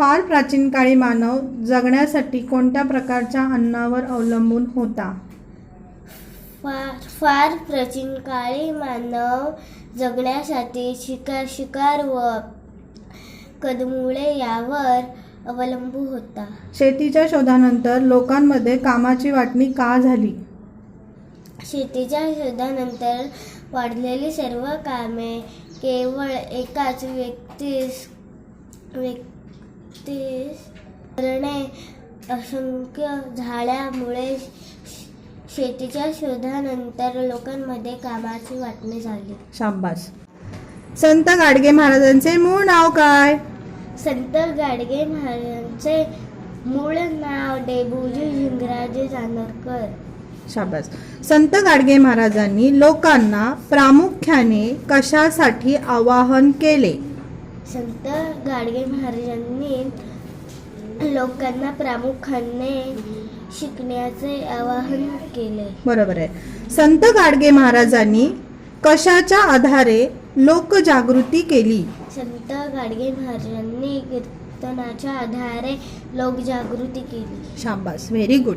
फार प्राचीन काळी मानव जगण्यासाठी कोणत्या प्रकारच्या अन्नावर अवलंबून होता? फार फार प्राचीन काळी मानव जगण्यासाठी शिकार शिकार व कदमुळे यावर अवलंबून होता. शेतीच्या शोधानंतर लोकांमध्ये कामाची वाटणी का झाली? शेतीच्या शोधानंतर वाढलेली सर्व कामे केवळ एकाच व्यक्तीस व्यक्तीस करणे असंख्य झाल्यामुळे शेतीच्या शोधानंतर लोकांमध्ये कामाची वाटणी झाली. शाब्बास संत गाडगे महाराजांचे मूळ नाव काय? संत गाडगे महाराजांचे मूळ नाव डेबुजी झिंगराजे जानोरकर. शाबास. संत गाडगे महाराजांनी लोकांना प्रामुख्याने कशासाठी आवाहन केले? संत गाडगे महाराजांनी लोकांना प्रामुख्याने शिकण्याचे आवाहन केले. बरोबर आहे. संत गाडगे महाराजांनी कशाच्या आधारे लोकजागृती केली? संत गाडगे महाराजांनी कीर्तनाच्या आधारे लोकजागृती केली. शाबास. Very good